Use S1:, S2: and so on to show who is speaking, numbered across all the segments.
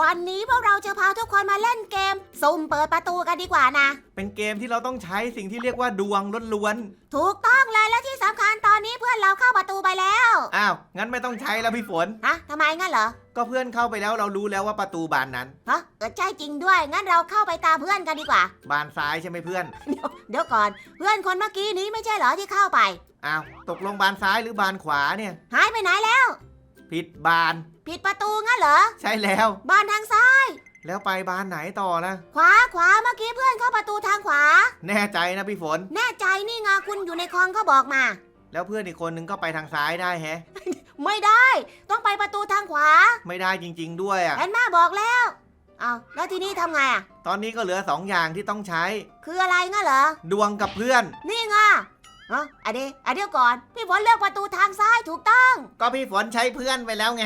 S1: วันนี้พวกเราจะพาทุกคนมาเล่นเกมสุ่มเปิดประตูกันดีกว่านะ
S2: เป็นเกมที่เราต้องใช้สิ่งที่เรียกว่าดวงล้วน
S1: ถูกต้องเลยและที่สำคัญตอนนี้เพื่อนเราเข้าประตูไปแล้ว
S2: ๆอ้าว งั้นไม่ต้องใช้แล้วพี่ฝน
S1: ฮะทำไมงั้นเหรอ
S2: ก็เพื่อนเข้าไปแล้วเรารู้แล้วว่าประตูบานนั้น
S1: ฮะเออใช่จริงด้วยงั้นเราเข้าไปตามเพื่อนกันดีกว่า
S2: บานซ้ายใช่ไหมเพื่อน
S1: เดี๋ยวก่อน เพื่อนคนเมื่อกี้นี้ไม่ใช่เหรอที่เข้าไป
S2: อ้าว ตกลงบานซ้ายหรือบานขวาเนี่ย
S1: หายไปไหนแล้ว
S2: ผิดบาน
S1: ผิดประตูงั้นเหรอ
S2: ใช่แล้ว
S1: บ้านทางซ้าย
S2: แล้วไปบานไหนต่อนะ
S1: ขวาขวาเมื่อกี้เพื่อนเข้าประตูทางขวา
S2: แน่ใจนะพี่ฝน
S1: แน่ใจนี่ไงคุณอยู่ในคลองก็บอกมา
S2: แล้วเพื่อนอีกคนนึงก็ไปทางซ้ายได้แฮะ
S1: ไม่ได้ ต้องไปประตูทางขวา
S2: ไม่ได้จริง ๆ ด้วยอะ
S1: เห็นแม่บอกแล้วเอาวแล้วทีนี้ทำไงอะ
S2: ตอนนี้ก็เหลือสองอย่างที่ต้องใช้
S1: คืออะไรงั้นเหรอ
S2: ดวงกับเพื่อน
S1: นี่ไง เอ๋ออะเดี๋ยวอะเดี๋ยวก่อน พี่ฝนเลือกประตูทางซ้ายถูกต้อง
S2: ก็พี่ฝนใช้เพื่อนไปแล้วไง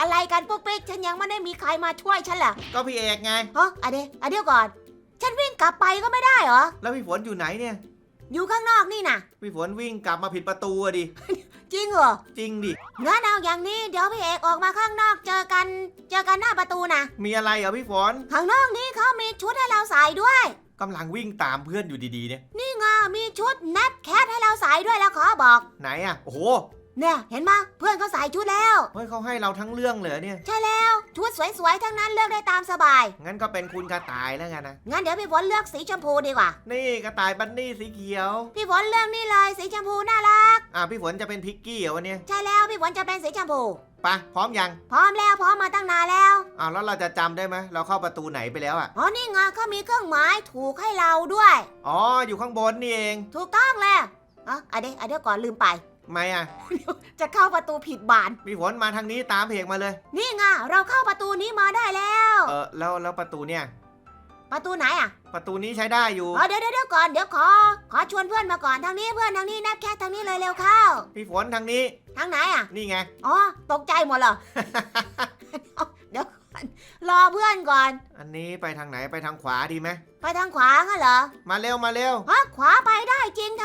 S1: อะไรกันปุ๊กปิ๊กฉันยังไม่ได้มีใครมาช่วยฉันเหรอ
S2: ก็พี่เอกไง
S1: ฮะอะเดี๋ยวอะเดี๋ยวก่อน ฉันวิ่งกลับไปก็ไม่ได้เหรอ
S2: แล้วพี่ฝนอยู่ไหนเนี่ย
S1: อยู่ข้างนอกนี่นะ
S2: พี่ฝนวิ่งกลับมาผิดประตูอะดิ
S1: จริงเหรอ
S2: จริงดิ
S1: งั้นเอาอย่างนี้เดี๋ยวพี่เอกออกมาข้างนอกเจอกัน เจอกันหน้าประตูนะ
S2: มีอะไรเหรอพี่ฝน
S1: ข้างนอกนี้เขามีชุดให้เราใส่ด้วย
S2: กำลังวิ่งตามเพื่อนอยู่ดีๆเนี่ย
S1: นี่ไงมีชุดแนทแคทให้เราใส่ด้วยแล้วขอบอก
S2: ไหนอะโอ้โห
S1: เนี่ยเห็นไหมเพื่อนเขาใส่ชุดแล้ว
S2: เฮ้ยเขาให้เราทั้งเรื่องเลยเนี่ย
S1: ใช่แล้วชุดสวยๆทั้งนั้นเลือกได้ตามสบาย
S2: งั้นก็เป็นคุณกระต่ายแล้วกันนะ
S1: งั้นเดี๋ยวพี่ฝนเลือกสีชมพูดีกว่า
S2: นี่กระต่ายบันนี่สีเขียว
S1: พี่ฝนเลือกนี่เลยสีชมพูน่ารัก
S2: อะพี่ฝนจะเป็นพิกกี้เหรอวันเนี้ย
S1: ใช่แล้วพี่ฝนจะเป็นสีชมพู
S2: ไปะพร้อมยัง
S1: พร้อมแล้วพร้อมมาตั้งนานแล้ว
S2: อ้าวแล้วเราจะจำได้ไหมเราเข้าประตูไหนไปแล้วอะ
S1: อ๋อนี่ไงเขามีเครื่องหมายถูกให้เราด้วย
S2: อ๋ออยู่ข้างบนนี่เอง
S1: ถูกต้องแล้วอ๋ออะเดี๋ยวอะเดี๋ยวก่อนลืมไป
S2: ไม่อะ
S1: จะเข้าประตูผิดบาน
S2: พี่ฝนมาทางนี้ตามเพกมาเลย
S1: นี่ไงเราเข้าประตูนี้มาได้แล้ว
S2: เออแล้วแล้วประตูเนี่ย
S1: ประตูไหนอะ
S2: ประตูนี้ใช้ได้อยู่
S1: อ๋อเดี๋ยวเดี๋ยวเดี๋ยวก่อนเดี๋ยวขอ ขอชวนเพื่อนมาก่อนทางนี้เพื่อนทางนี้นับแค่ทางนี้เลยเร็วเข้า
S2: พี่ฝนทางนี้
S1: ทางไหนอะ
S2: นี่ไง
S1: อ๋อตกใจหมดเหรอ เดี๋ยวก่อนรอเพื่อนก่อน
S2: อันนี้ไปทางไหนไปทางขวาดีไหม
S1: ไปทางขวางั้นเหรอ
S2: มาเร็วมาเร็ว
S1: ฮะขวาไปได้จริง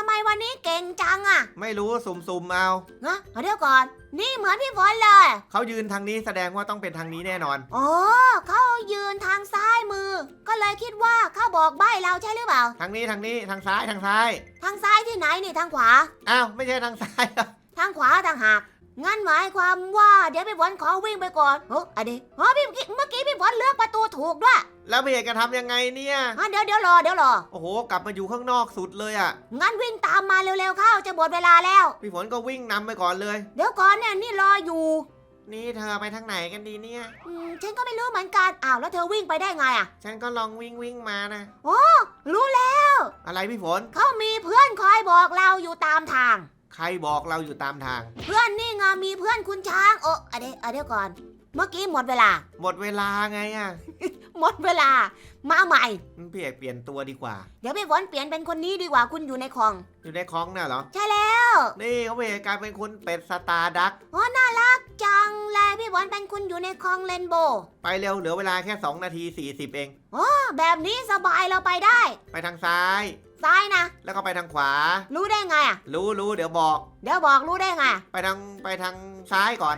S1: ทำไมวันนี้เก่งจังอะ
S2: ไม่รู้สุ่มๆเอา
S1: นะเดี๋ยวก่อน นี่เหมือนพี่ฝนเลย
S2: เขายืนทางนี้แสดงว่าต้องเป็นทางนี้แน่นอน
S1: โอ้เขายืนทางซ้ายมือ ก็เลยคิดว่าเขาบอกใบ้เราใช่หรือเปล่า
S2: ทางนี้ทางนี้ทางซ้ายทางซ้าย
S1: ทางซ้ายที่ไหนนี่ทางขวา
S2: อ้าวไม่ใช่ทางซ้ายเหรอ
S1: ทางขวาต่างหาก งั้นหมายความว่าเดี๋ยวพี่ฝนขอวิ่งไปก่อนเฮ้ยอะเดี๋ยวเฮ้ยพี่เมื่อกี้พี่ฝนเลือกประตูถูกด้วย
S2: แล้วพี่เอกจะทำยังไงเนี่ย
S1: อะเดี๋ยวเดี๋ยวรอเดี๋ยวรอ
S2: โอ้โห กลับมาอยู่ข้างนอกสุดเลยอะ่ะ
S1: งั้นวิ่งตามมาเร็วๆเข้าจะหมดเวลาแล้ว
S2: พี่ฝนก็วิ่งนำไปก่อนเลย
S1: เดี๋ยวก่อนเนี่ยนี่รออยู่
S2: นี่เธอไปทางไหนกันดีเนี่ย
S1: อืมฉันก็ไม่รู้เหมือนกันอ้าวแล้วเธอวิ่งไปได้ไงอะ
S2: ฉันก็ลองวิ่งวิ่งมานะ
S1: รู้แล้ว
S2: อะไรพี่ฝน
S1: เขามีเพื่อนคอยบอกเราอยู่ตามทาง
S2: ใครบอกเราอยู่ตามทาง
S1: เพื่อนนี่ไงมีเพื่อนคุณช้างเอออะเดี๋ยวอะเดี๋ยวก่อน เมื่อกี้หมดเวลา
S2: หมดเวลาไงอะ่ะ
S1: หมดเวลา มาใหม่
S2: พี่เอกเปลี่ยนตัวดีกว่า
S1: เดี๋ยวพี่ฝนเปลี่ยนเป็นคนนี้ดีกว่าคุณอยู่ในคลอง
S2: อยู่ในคลองน่ะเหรอ
S1: ใช่แล้ว
S2: นี่เขาพี่เอกกลายเป็นคุณเป็ดสตาร์ดัก
S1: โอ้น่ารักจังเลยพี่ฝนเป็นคุณอยู่ในคลองเลนโบว์
S2: ไปเร็วเหลือเวลาแค่ 2 นาที 40 เอง
S1: แบบนี้สบายเราไปได้
S2: ไปทางซ้าย
S1: ซ้ายนะ
S2: แล้วก็ไปทางขวา
S1: รู้ได้ไงอะ
S2: รู้รู้เดี๋ยวบอก
S1: เดี๋ยวบอกรู้ได้ไง
S2: ไปทางไปทางซ้ายก่อน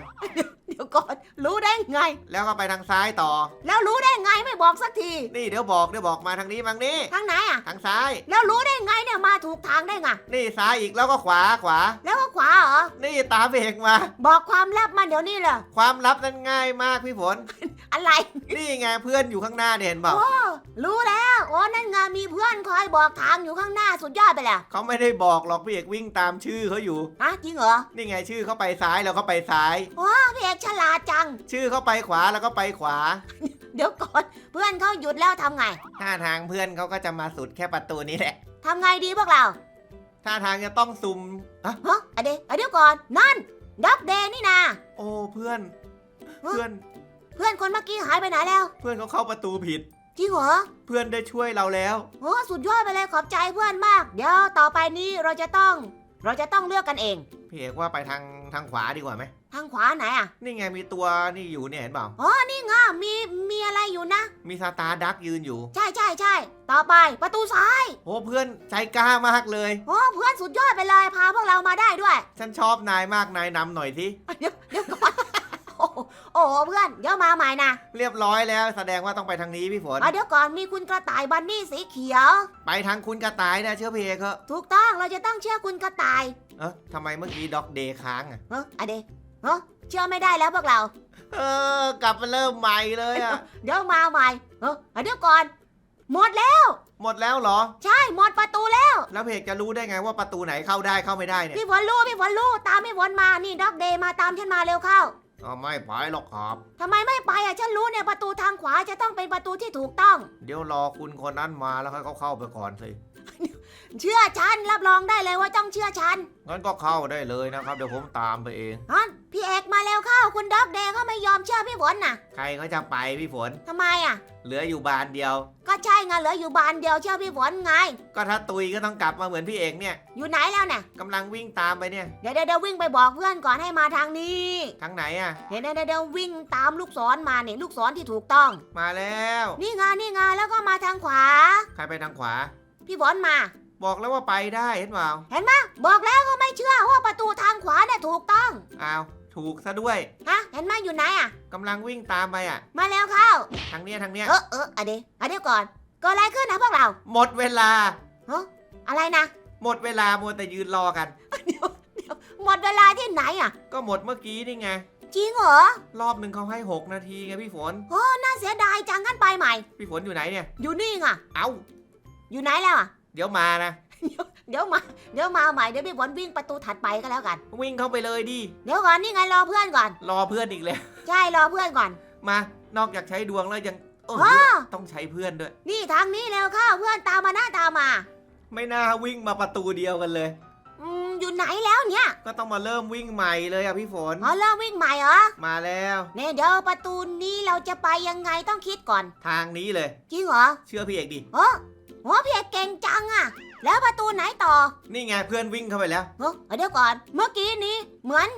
S1: เดี๋ยวก่อนรู้ได้ไง
S2: แล้วก็ไปทางซ้ายต่อ
S1: แล้วรู้ได้ไงไม่บอกสักที
S2: นี่เดี๋ยวบอกเดี๋ยวบอกมาทางนี้บางนี้
S1: ทางไหนอะ
S2: ทางซ้าย
S1: แล้วรู้ได้ไงเนี่ยมาถูกทางได้ไง
S2: นี่ซ้ายอีกแล้วก็ขวาขวา
S1: แล้วก็ขวาเหรอ
S2: นี่ตามเอกมา
S1: บอกความลับมาเดี๋ยวนี้เลย
S2: ความลับนั้นง่ายมากพี่ฝน
S1: อะไร
S2: นี่ไงเพื่อนอยู่ข้างหน้าเนี่ยเห็นเปล่า
S1: โอ้รู้แล้วโอ้นั่นไงมีเพื่อนคอยบอกทางอยู่ข้างหน้าสุดยอดไปแล้ว
S2: เขาไม่ได้บอกหรอกพี่เอกวิ่งตามชื่อเขาอยู่
S1: ฮะจริงเหรอ
S2: นี่ไงชื่อเขาไปซ้ายแล้วก็ไปซ้าย
S1: ว้าวพี่เอกฉลาดจัง
S2: ชื่อเขาไปขวาแล้วก็ไปขวา
S1: เดี๋ยวก่อนเพื่อนเขาหยุดแล้วทำไง
S2: ท่าทางเพื่อนเขาก็จะมาสุดแค่ประตูนี้แหละ
S1: ทำไงดีพวกเรา
S2: ท่าทางจะต้องซุ่มอะ
S1: ฮะอะเดี๋ยวอะเดี๋ยวก่อนนั่นด็อกเดย์นี่นา
S2: โอ้เพื่อน เพื่อน
S1: เพื่อนคนเมื่อกี้หายไปไหนแล้ว
S2: เพื่อนเขาเข้าประตูผิด
S1: จริงเหรอ
S2: เพื่อนได้ช่วยเราแล้ว
S1: โอ้สุดยอดไปเลยขอบใจเพื่อนมาก เดี๋ยวต่อไปนี้เราจะต้อง เราจะต้องเลือกกันเอง
S2: พี่เอกว่าไปทางทางขวาดีกว่าไหม
S1: ทางขวาไหนอะ
S2: นี่ไงมีตัวนี่อยู่เนี่ยเห็นเปล่า
S1: อ๋อนี่ไงมีมีอะไรอยู่นะ
S2: มีสตาร์ดักยืนอยู่
S1: ใช่ใช่ใช่ต่อไปประตูซ้าย
S2: โอ้เพื่อนใจกล้ามากเลย
S1: โอ้เพื่อนสุดยอดไปเลยพาพวกเรามาได้ด้วย
S2: ฉันชอบนายมากนายนำหน่อยสิ
S1: เดี๋ยวเดี๋ยวก่อนโอ้โหโอ้อ้โหเพื่อนเดี๋ยวมาใหม่นะ
S2: เรียบร้อยแล้ว แสดงว่าต้องไปทางนี้พี่ฝน
S1: อะเดี๋ยวก่อนมีคุณกระต่ายบันนี่สีเขียว
S2: ไปทางคุณกระต่ายนะเชื่อพี่เอกเถอะ
S1: ถูกต้องเราจะต้องเชื่อคุณกระต่าย
S2: เออทำไมเมื่อกี้ด็อกเดย์ค้างอะ
S1: เฮ้อะเดเฮ้เชื่อไม่ได้แล้วพวกเรา
S2: เออกลับมาเริ่มใหม่เลยอะ
S1: เดี๋ยวมาใหม่เฮ้อะเดี๋ยวก่อน หมดแล้ว
S2: หมดแล้วเหรอ
S1: ใช่หมดประตูแล้ว
S2: แล้วพี่เอกจะรู้ได้ไงว่าประตูไหนเข้าได้เข้าไม่ได้เนี่ย
S1: พี่ฝนรู้พี่ฝนรู้ตามพี่ฝนมานี่ด็อกเดย์มาตามฉันมาเร็วเข้า
S2: อ๋อไม่ไปหรอกครับ
S1: ทำไมไม่ไปอะฉันรู้เนี่ยประตูทางขวาจะต้องเป็นประตูที่ถูกต้อง
S2: เดี๋ยวรอคุณคนนั้นมาแล้วให้เขาเข้าไปก่อนสิ
S1: เชื่อฉันรับรองได้เลยว่าต้องเชื่อฉัน
S2: งั้นก็เข้าได้เลยนะครับ เดี๋ยวผมตามไปเอง
S1: ฮะพี่เอกมาเร็วเข้าคุณด็อกเดย์เขาไม่ยอมเชื่อพี่ฝนน่ะ
S2: ใครเขาจะไปพี่ฝน
S1: ทำไมอะ
S2: เหลืออยู่บานเดียว
S1: ก็ใช่ไงเหลืออยู่บานเดียวเชื่อพี่ฝนไง
S2: ก็ถ้าตุยก็ต้องกลับมาเหมือนพี่เอกเนี่ย
S1: อยู่ไหนแล้วเนี่ย
S2: กำลังวิ่งตามไปเนี่ย
S1: เดี๋ยวเดี๋ยวเดี๋ยววิ่งไปบอกเพื่อนก่อนให้มาทางนี้
S2: ทางไหนอะ
S1: เดี๋ยวเดี๋ยวเดี๋ยววิ่งตามลูกศรมาเนี่ยลูกศรที่ถูกต้อง
S2: มาแล้ว
S1: นี่ไงนี่ไงแล้วก็มาทางขวา
S2: ใครไปทางขวา
S1: พี่ฝนมา
S2: บอกแล้วว่าไปได้เห็นเปล่า
S1: บอกแล้วก็ไม่เชื่อว่าประตูทางขวาเนี่ยถูกต้อง
S2: อ้าวถูกซะด้วย
S1: ฮะเห็นไหมอยู่ไหนอะ
S2: กำลังวิ่งตามไปอะ
S1: มาแล้วเข้า
S2: ทางเนี้ยทางเนี้ย
S1: เออเอออะเดี๋ยวอะเดี๋ยวก่อนเกิดอะไรขึ้นนะพวกเรา
S2: หมดเวลา
S1: อะไรนะ
S2: หมดเวลามัวแต่ยืนรอกัน
S1: หมดเวลาที่ไหนอะ
S2: ก็หมดเมื่อกี้นี่ไง
S1: จริงเหรอ
S2: รอบหนึ่งเขาให้ 6 นาทีไงพี่ฝน
S1: น่าเสียดายจังงั้นไปใหม่
S2: พี่ฝนอยู่ไหนเนี่ย
S1: อยู่นี่ไง
S2: เอ้า
S1: อยู่ไหนแล้วอะ
S2: เดี๋ยวมานะ
S1: เดี๋ยวมา เดี๋ยวมาใหม่เดี๋ยวพี่ฝนวิ่งประตูถัดไปก็แล้วกัน
S2: วิ่งเข้าไปเลยดิ
S1: เดี๋ยวก่อนนี่ไงรอเพื่อนก่อน
S2: รอเพื่อนอีกแล้ว
S1: ใช่รอเพื่อนก่อน
S2: มา นอกจากใช้ดวงแล้วยังโอ้
S1: อ้อ
S2: ต้องใช้เพื่อนด้วย
S1: นี่ทางนี้เร็วเข้าเพื่อนตามมาหน้าตามมา
S2: ไม่น่าวิ่งมาประตูเดียวกันเลย
S1: อืมอยู่ไหนแล้วเนี่ย
S2: ก็ต้องมาเริ่มวิ่งใหม่เลยอะพี่ฝน
S1: อ๋อเริ่มวิ่งใหม่เหรอ
S2: มาแล้ว
S1: เนี่ยเดี๋ยวประตูนี้เราจะไปยังไงต้องคิดก่อน
S2: ทางนี้เลย
S1: จริงเหรอ
S2: เชื่อพี่เอกดิ
S1: โอ้ โหพี่เอกเก่งจังอะแล้วประตูไหนต่อ
S2: นี่ไงเพื่อนวิ่งเข้าไปแล้ว
S1: เฮ้ยเดี๋ยวก่อน เมื่อกี้นี้เหมือน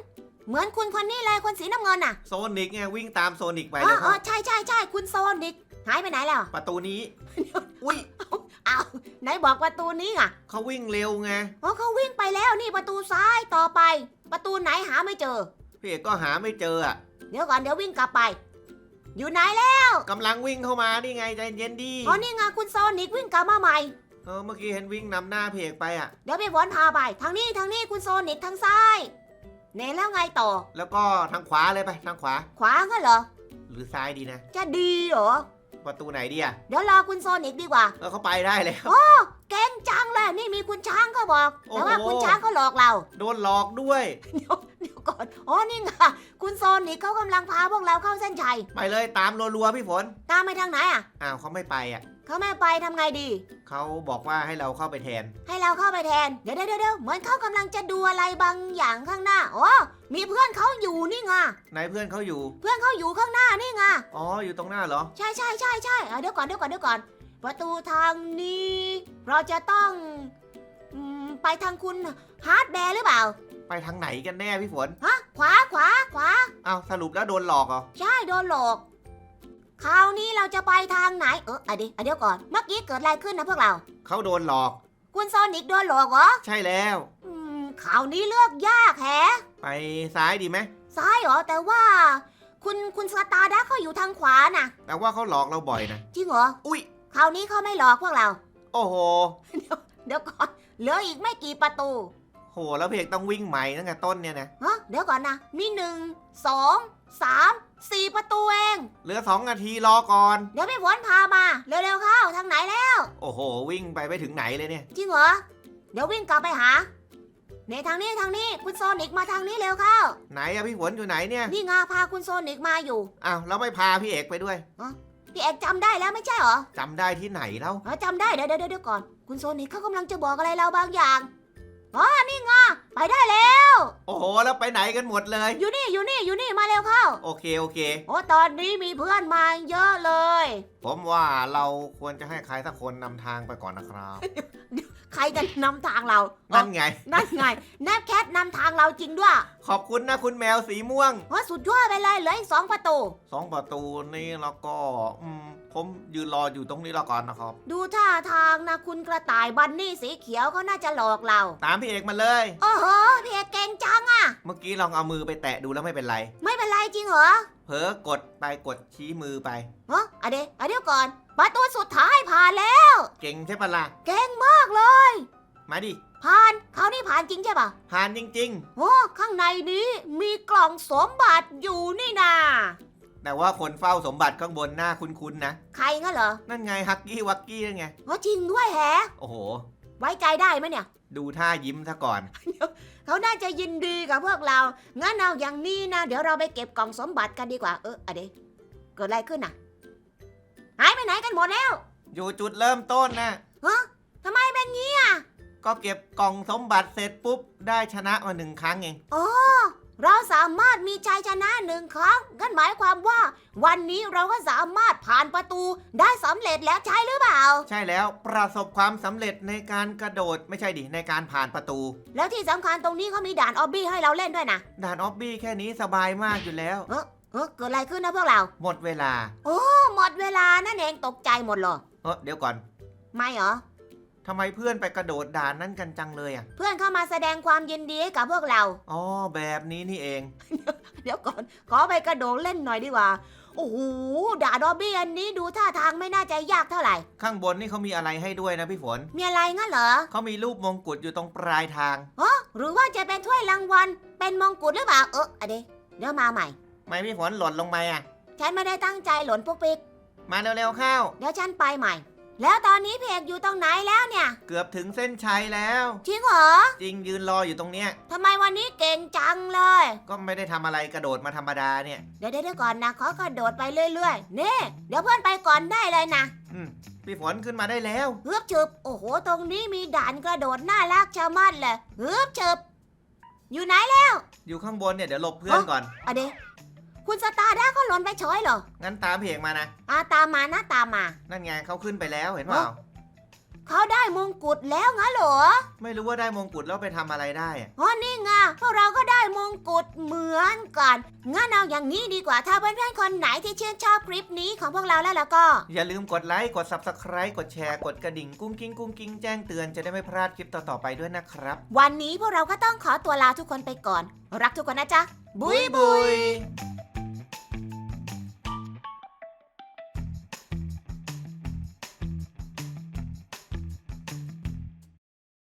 S1: เหมือนคุณคนนี้เลยคนสีน้ำเงินน่ะ
S2: โซนิกไงวิ่งตามโซนิกไป
S1: อ๋
S2: แล้
S1: อ
S2: ว
S1: อ๋อใช่ใช่ใช่คุณโซนิกหายไปไหนแล้ว
S2: ประตูนี้ อุ้ย
S1: อ้าวไหนบอกประตูนี้อะ
S2: เขาวิ่งเร็วไง
S1: อ๋อเขาวิ่งไปแล้วนี่ประตูซ้ายต่อไป ประตูไหนหาไม่เจอ
S2: พี่เอกก็หาไม่เจออะ
S1: เดี๋ยวก่อนเดี๋ยววิ่งกลับไป อยู่ไหนแล้ว
S2: กำลังวิ่งเข้ามานี่ไงใจเย็นดี
S1: อ๋อนี่ไงคุณโซนิกวิ่งกลับมาใหม่
S2: เออเมื่อกี้เห็นวิ่งนำหน้าพี่เอกไปอะ
S1: เดี๋ยวพี่ฝนพาไป ทางนี้ทางนี้คุณโซนิกทางซ้ายเน่แล้วไงต่อ
S2: แล้วก็ทางขวาเลยไปทางขวา
S1: ขวาก็เหรอ
S2: หรือซ้ายดีนะ
S1: จะดีเหรอ
S2: ประตูไหนดีอะ
S1: เดี๋ยวรอคุณโซนิกดีกว่า
S2: เออเขาไปได้แล้ว
S1: เก่งจังเลยนี่มีคุณช้างเขาบอก
S2: โอ้
S1: แต่
S2: โห
S1: ว่าคุณช้างเขาหลอกเรา
S2: โดนหลอกด้วย
S1: เดี๋ยวเดี๋ยว ก่อนอ๋อนี่ไงคุณโซนิกเขากำลังพาพวกเราเข้าเส้นชัย
S2: ไปเลยตามรัวๆพี่ฝน
S1: ตามไปทางไหนอะ
S2: อ้าวเขาไม่ไปอะ
S1: เขาไม่ไปทำไงดี
S2: เขาบอกว่าให้เราเข้าไปแทน
S1: ให้เราเข้าไปแทน เดี๋ยวเดี๋ยวเดี๋ยวเหมือนเขากำลังจะดูอะไรบางอย่างข้างหน้าอ๋อมีเพื่อนเขาอยู่นี่ไง
S2: ไหนเพื่อนเขาอยู่
S1: เพื่อนเขาอยู่ข้างหน้านี่ไง
S2: อ๋ออยู่ตรงหน้าเหรอ
S1: ใช่ใช่ใช่ใช่เอาเดี๋ยวก่อนเดี๋ยวก่อนเดี๋ยวก่อน ประตูทางนี้ เราจะต้องอืมไปทางคุณฮาร์ดแบร์หรือเปล่า
S2: ไปทางไหนกันแน่พี่ฝน
S1: ฮะขวาขวาขวา
S2: อ้าวสรุปแล้วโดนหลอกเหรอ
S1: ใช่โดนหลอกคราวนี้เราจะไปทางไหน เอออะเดี๋ยวอะเดี๋ยวก่อน เมื่อกี้เกิดอะไรขึ้นนะพวกเรา
S2: เขาโดนหลอก
S1: คุณโซนิกโดนหลอกเหรอ
S2: ใช่แล้ว
S1: อืมคราวนี้เลือกยากแฮะ
S2: ไปซ้ายดีไหม
S1: ซ้ายเหรอ แต่ว่า คุณคุณสตาร์ดักเขาอยู่ทางขวาน่ะ
S2: แต่ว่าเขาหลอกเราบ่อยนะ
S1: จริงเหรอ
S2: อุ้ย
S1: คราวนี้เขาไม่หลอกพวกเรา
S2: โอ้โห
S1: เดี๋ยวก่อน เหลืออีกไม่กี่ประตู
S2: โห แล้วพี่เอกต้องวิ่งใหม่ตั้งแต่ต้นเนี่ยนะ
S1: ฮะเดี๋ยวก่อนนะ มีหนึ่งสองสามสี่ประตูเอง
S2: เหลือสองนาทีรอก่อน
S1: เดี๋ยวพี่ฝนพามา เร็วๆเข้าทางไหนแล้ว
S2: โอ้โห วิ่งไปไม่ถึงไหนเลยเนี่ย
S1: จริงเหรอ เดี๋ยววิ่งกลับไปหาในทางนี้ทางนี้คุณโซนิกมาทางนี้เร็วเข้า
S2: ไหนอะพี่ฝนอยู่ไหนเนี่ย
S1: นี่งาพาคุณโซนิกมาอยู่
S2: อ้าวแล้วไม่พาพี่เอกไปด้วย
S1: พี่เอกจำได้แล้วไม่ใช่เหรอ
S2: จำได้ที่ไหนแล้ว
S1: เออจำได้เดี๋ยวเดี๋ยวเดี๋ยวก่อน คุณโซนิกเขากำลังจะบอกอะไรเราบางอย่าง อ๋อนี่ไงไปได้แล้ว
S2: โอ้โห แล้วไปไหนกันหมดเลย
S1: อยู่นี่อยู่นี่อยู่นี่มาเร็วเข้า
S2: โอเค โอเค
S1: โอ้ตอนนี้มีเพื่อนมาเยอะเลย
S2: ผมว่าเราควรจะให้ใครสักคนนำทางไปก่อนนะครับ
S1: ใครจะนำทางเรา
S2: นั่นไง
S1: นั่นไงแนบแคทนำทางเราจริงด้วย
S2: ขอบคุณนะคุณแมวสีม่วง
S1: ว่าสุดยอดไปเลยเหลืออีกสองประตู
S2: สองประตูนี่แล้วก็อืมผมยืนรออยู่ตรงนี้แล้วก่อนนะครับ
S1: ดูท่าทางนะคุณกระต่ายบันนี่สีเขียวเขาน่าจะหลอกเรา
S2: ตามพี่เอกมาเลย
S1: โอ้โหพี่เอกเก่งจังอะ
S2: เมื่อกี้ลองเอามือไปแตะดูแล้วไม่เป็นไร
S1: ไม่เป็นไรจริงเหรอ
S2: เผลอกดไปกดชี้มือไป
S1: ฮะอะเดยวอะเดี๋ยวก่อน ประตูสุดท้ายผ่านแล้ว
S2: เก่งใช่ปะล่ะ
S1: เก่งมากเลย
S2: มาดิ
S1: ผ่านเขาวนี่ผ่านจริงใช่ปะ
S2: ผ่านจริง
S1: โอ้ข้างในนี้มีกล่องสมบัติอยู่นี่นา
S2: ๆ แต่ว่าคนเฝ้าสมบัติข้างบนหน้าคุ้นๆนะ
S1: ใครงั้นเหรอ
S2: นั่นไงฮักกี้วักกี้นั่นไง
S1: อ๋อจริงด้วยแฮะ
S2: โอ้โห
S1: ไว้ใจได้ไหมเนี่ย
S2: ดูท่ายิ้มซะก่อน
S1: เขาน่าจะยินดีกับพวกเรา งั้นเอาอย่างนี้นะ เดี๋ยวเราไปเก็บกล่องสมบัติกันดีกว่า เอออะเดยวเกิดอะไรขึ้นน่ะ หายไปไหนกันหมดแล้ว
S2: อยู่จุดเริ่มต้นนะ
S1: ฮะทำไมเป็นงี้
S2: ก็เก็บกล่องสมบัติเสร็จปุ๊บ ได้ชนะมาหนึ่งครั้งเอง
S1: อ๋อเราสามารถมีชัยชนะหนึ่งครั้งงั้นหมายความว่า วันนี้เราก็สามารถผ่านประตูได้สำเร็จแล้วใช่หรือเปล่า
S2: ใช่แล้วประสบความสำเร็จในการกระโดดไม่ใช่ดิในการผ่านประตู
S1: แล้วที่สำคัญตรงนี้เขามีด่านออบบี้ให้เราเล่นด้วยนะ
S2: ด่านออบบี้แค่นี้สบายมากอยู่แล้ว
S1: เออเกิดอะไรขึ้นนะพวกเรา
S2: หมดเวลา
S1: โอ้หมดเวลานั่นเองตกใจหมดเลย
S2: เออเดี๋ยวก่อน
S1: ไม่เหรอ
S2: ทำไมเพื่อนไปกระโดดด่านนั้นกันจังเลยอะ
S1: เพื่อนเข้ามาแสดงความยินดีให้กับพวกเรา
S2: อ๋อ แบบนี้นี่เอง
S1: เดี๋ยวก่อน ขอไปกระโดดเล่นหน่อยดีกว่า โอ้โห ด่าดอบบี้อันนี้ดูท่าทางไม่น่าจะยากเท่าไหร่
S2: ข้างบนนี่เขามีอะไรให้ด้วยนะพี่ฝน
S1: มีอะไรงั้นเหรอ
S2: เขามีรูปมงกุฎอยู่ตรงปลายทาง
S1: หรือว่าจะเป็นถ้วยรางวัล เป็นมงกุฎหรือเปล่า เอออะเดยวเดี๋ยวมาใหม่
S2: ไม่พี่ฝนหล่นลงไปอะ
S1: ฉันไม่ได้ตั้งใจหล่นปุ๊กปิ๊ก
S2: มาเร็วๆเข้า
S1: เดี๋ยวฉันไปใหม่ แล้วตอนนี้เพกอยู่ตรงไหนแล้วเนี่ย
S2: เกือบถึงเส้นชัยแล้ว
S1: จริงเหรอ
S2: จริงยืนรออยู่ตรงเนี้ย
S1: ทำไมวันนี้เก่งจังเลย
S2: ก็ไม่ได้ทำอะไรกระโดดมาธรรมดาเนี่ย
S1: เดี๋ยวเดี๋ยวก่อนนะขอกระโดดไปเรื่อยๆ นี่ เดี๋ยวเพื่อนไปก่อนได้เลยนะ
S2: อืมพี่ฝนขึ้นมาได้แล้ว
S1: ฮึบฉึบโอ้โห ตรงนี้มีด่านกระโดดน่ารักชะมัดเลยฮึบฉึบอยู่ไหนแล้ว
S2: อยู่ข้างบนเนี่ยเดี๋ยวหลบเพื่อนก่อน
S1: อะเดยว คุณสตาร์ด้าเขาหล่นไปเฉยเหรอ
S2: งั้นตามพี่เอกมานะ
S1: อาตามมานะตามมา
S2: นั่นไงเขาขึ้นไปแล้วเห็นเปล่า
S1: เขาได้มงกุฎแล้วงั้นเหรอ
S2: ไม่รู้ว่าได้มงกุฎแล้วไปทำอะไรได้อะ
S1: อ๋อนี่ไงพวกเราก็ได้มงกุฎเหมือนกันงั้นเอาอย่างนี้ดีกว่าถ้าเพื่อนๆคนไหนที่ชื่นชอบคลิปนี้ของพวกเราแล้วแล้วก็
S2: อย่าลืมกดไลค์ กด subscribe กดแชร์ กดกระดิ่งกุ้งกิ้งกุ้งกิ้งแจ้งเตือนจะได้ไม่พลาดคลิปต่อๆไปด้วยนะครับ
S1: วันนี้พวกเราก็ต้องขอตัวลาทุกคนไปก่อน รักทุกคนนะจ๊ะ บุยบุ
S2: บุ
S1: ย
S2: ย